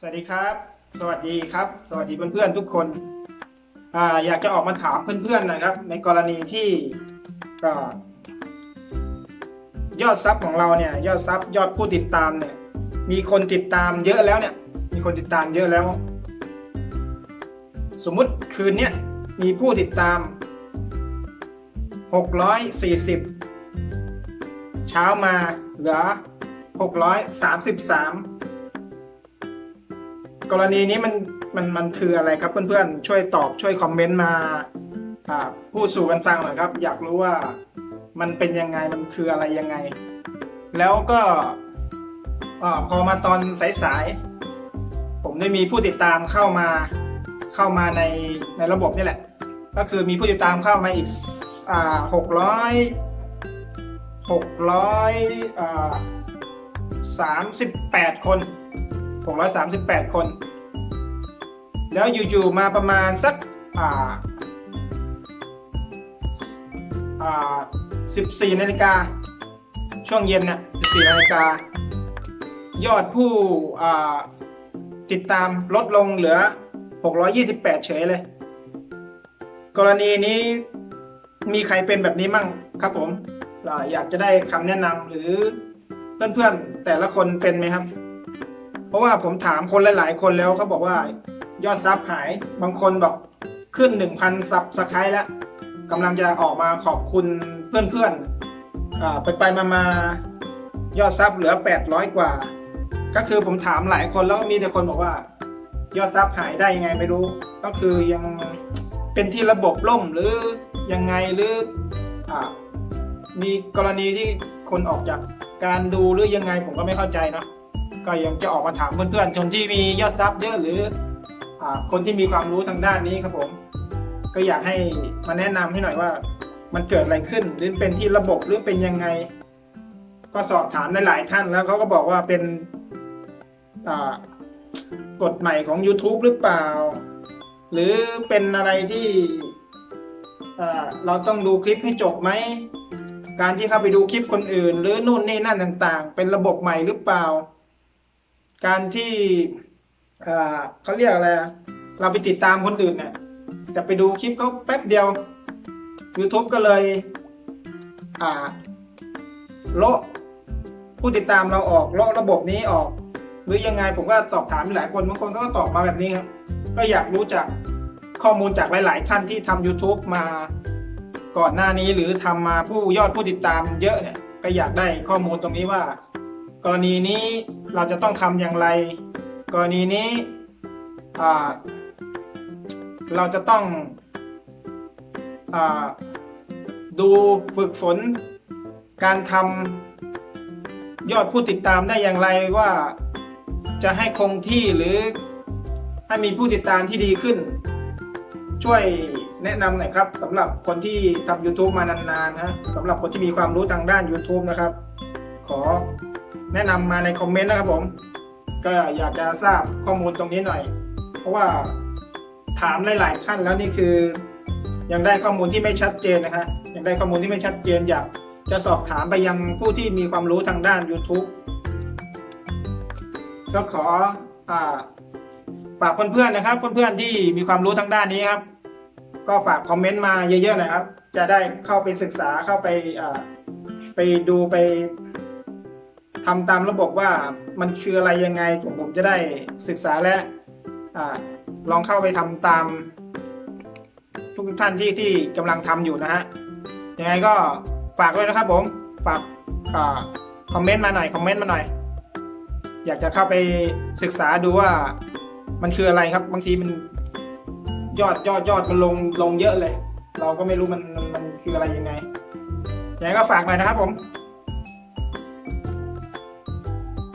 สวัสดีครับ สวัสดีครับ สวัสดีเพื่อนๆทุกคนอ่าอยากจะออกมาถามเพื่อนๆนะครับ ในกรณีที่ก็ยอดซับของเราเนี่ยยอดซับยอดผู้ติดตามเนี่ย มีคนติดตามเยอะแล้วเนี่ย มีคนติดตามเยอะแล้ว สมมุติคืนเนี้ยมีผู้ติดตาม 640 เช้ามาเหลือ 633 กรณีนี้มันมันมันคืออะไรครับเพื่อนๆ ช่วยตอบช่วยคอมเมนต์มาพูดสู่กันฟังหน่อยครับ อยากรู้ว่ามันเป็นยังไงมันคืออะไรยังไง แล้วก็พอมาตอนสายๆผมได้มีผู้ติดตามเข้ามาเข้ามาในในระบบนี่แหละ ก็คือมีผู้ติดตามเข้ามาอีกหกร้อยหกร้อยสามสิบแปดคน 638 คน แล้วอยู่ๆมาประมาณสักอ่าอ่า14นาฬิกาช่วงเย็นนี่ย14นาฬิกายอดผู้อ่าติดตามลดลงเหลือ 628 เฉยเลย กรณีนี้มีใครเป็นแบบนี้มั่งครับผม อยากจะได้คำแนะนำหรือเพื่อนๆแต่ละคนเป็นไหมครับ เพราะว่าผมถามคนหลาย ๆ คนแล้วเขาบอกว่ายอดซับหายบางคนบอกขึ้น 1,000ซับสไครต์แล้วกำลังจะออกมาขอบคุณเพื่อนๆอ่าไปไปๆมายอดซับเหลือ 800 กว่า ก็คือผมถามหลายคนแล้วมีแต่คนบอกว่า ยอดซับหายได้ยังไงไม่รู้ ก็คือยังเป็นที่ระบบล่มหรือยังไงหรืออ่ามีกรณีที่คนออกจากการดูหรือยังไงผมก็ไม่เข้าใจเนาะ ก็ยังจะออกมาถามเพื่อนๆชนที่มียอดซับเยอะหรืออคนที่มีความรู้ทางด้านนี้ครับผม ก็อยากให้มาแนะนำให้หน่อยว่า มันเกิดอะไรขึ้นหรือเป็นที่ระบบหรือเป็นยังไง ก็สอบถามหลายๆท่านแล้วเขาก็บอกว่าเป็นกฎใหม่ของ YouTube หรือเปล่า หรือเป็นอะไรที่เราต้องดูคลิปให้จบไหม การที่เข้าไปดูคลิปคนอื่น หรือนู่นนี่นั่นต่าง ๆ เป็นระบบใหม่หรือเปล่า การที่เขาเรียกอะไร เราไปติดตามคนอื่นเนี่ยแต่ไปดูคลิปเขาแป๊บเดียว YouTube ก็เลยอ่าโละผู้ติดตามเราออกโละระบบนี้ออก หรือยังไงผมก็สอบถามหลายคนบางคนก็ตอบมาแบบนี้ครับ ก็อยากรู้จากข้อมูลจากหลาย ๆ ท่านที่ทำ YouTube มาก่อนหน้านี้หรือทำมาผู้ยอดผู้ติดตามเยอะเนี่ยก็อยากได้ข้อมูลตรงนี้ว่า กรณีนี้เราจะต้องทำอย่างไร กรณีนี้เราจะต้องอดูฝึกฝน การทำยอดผู้ติดตามได้อย่างไรว่าจะให้คงที่หรือให้มีผู้ติดตามที่ดีขึ้น ช่วยแนะนำหน่อยครับสำหรับคนที่ทำ YouTube มานานๆนะสำหรับคนที่มีความรู้ทางด้าน YouTube นะครับ ขอ แนะนำมาในคอมเมนต์นะครับผม ก็อยากจะทราบข้อมูลตรงนี้หน่อย เพราะว่าถามหลายๆท่านแล้วนี่คือ ยังได้ข้อมูลที่ไม่ชัดเจนนะฮะยังได้ข้อมูลที่ไม่ชัดเจนอยากจะสอบถามไปยังผู้ที่มีความรู้ทางด้าน YouTube ก็ขออฝากเพื่อนๆนะครับ เพื่อนๆที่มีความรู้ทางด้านนี้ครับ ก็ฝากคอมเมนต์มาเยอะๆหน่อยครับ จะได้เข้าไปศึกษาเข้าไปไปดูไป ทำตามระบบว่ามันคืออะไรยังไงผมผมจะได้ศึกษาและอลองเข้าไปทำตาม ทุกท่านที่ที่กำลังทำอยู่นะฮะยังไงก็ฝากด้วยนะครับผมฝากอคอมเมนต์มาหน่อยคอมเมนต์มาหน่อย อยากจะเข้าไปศึกษาดูว่ามันคืออะไรครับ บางทีมันยอดยอดยอดมันลงลงเยอะเลย เราก็ไม่รู้มันมันมันคืออะไรยังไงยังไงก็ฝากหน่อยนะครับผม